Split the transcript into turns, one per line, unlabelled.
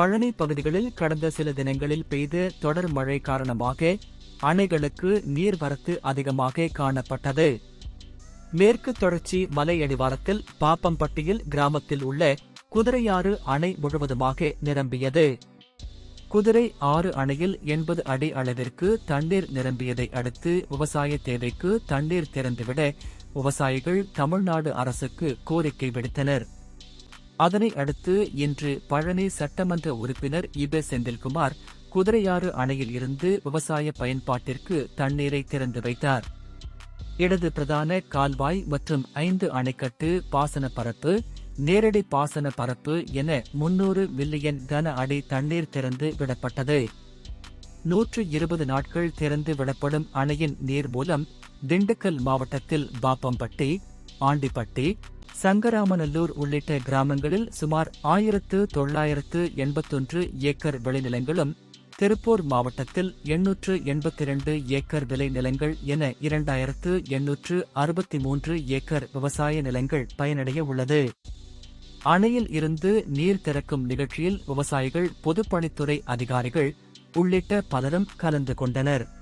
பழனி பகுதிகளில் கடந்த சில தினங்களில் பெய்த தொடர் மழை காரணமாக அணைகளுக்கு நீர்வரத்து அதிகமாக காணப்பட்டது. மேற்கு தொடர்ச்சி மலையடிவாரத்தில் பாப்பம்பட்டியில் கிராமத்தில் உள்ள குதிரையாறு அணை முழுவதுமாக நிரம்பியது. குதிரை ஆறு அணையில் எண்பது அடி அளவிற்கு தண்ணீர் நிரம்பியதை அடுத்து விவசாய தேவைக்கு தண்ணீர் திறந்துவிட விவசாயிகள் தமிழ்நாடு அரசுக்கு கோரிக்கை விடுத்தனர். அதனை அடுத்து இன்று பழனி சட்டமன்ற உறுப்பினர் இப செந்தில்குமார் குதிரையாறு அணையில் இருந்து விவசாய பயன்பாட்டிற்கு தண்ணீரை திறந்து வைத்தார். இடது பிரதான கால்வாய் மற்றும் ஐந்து அணைக்கட்டு பாசன பரப்பு நேரடி பாசன பரப்பு என முன்னூறு மில்லியன் கன அடி தண்ணீர் திறந்து விடப்பட்டது. நூற்று இருபது நாட்கள் திறந்து விடப்படும் அணையின் நீர் மூலம் திண்டுக்கல் மாவட்டத்தில் பாப்பம்பட்டி ஆண்டிப்பட்டி சங்கராமநல்லூர் உள்ளிட்ட கிராமங்களில் சுமார் ஆயிரத்து தொள்ளாயிரத்து எண்பத்தொன்று ஏக்கர் விளைநிலங்களும் திருப்பூர் மாவட்டத்தில் எண்ணூற்று எண்பத்தி இரண்டு ஏக்கர் விளைநிலங்கள் என இரண்டாயிரத்து எண்ணூற்று அறுபத்தி மூன்று ஏக்கர் விவசாய நிலங்கள் பயனடைய உள்ளது. அணையில் இருந்து நீர் திறக்கும் நிகழ்ச்சியில் விவசாயிகள் பொதுப்பணித்துறை அதிகாரிகள் உள்ளிட்ட பலரும் கலந்து கொண்டனர்.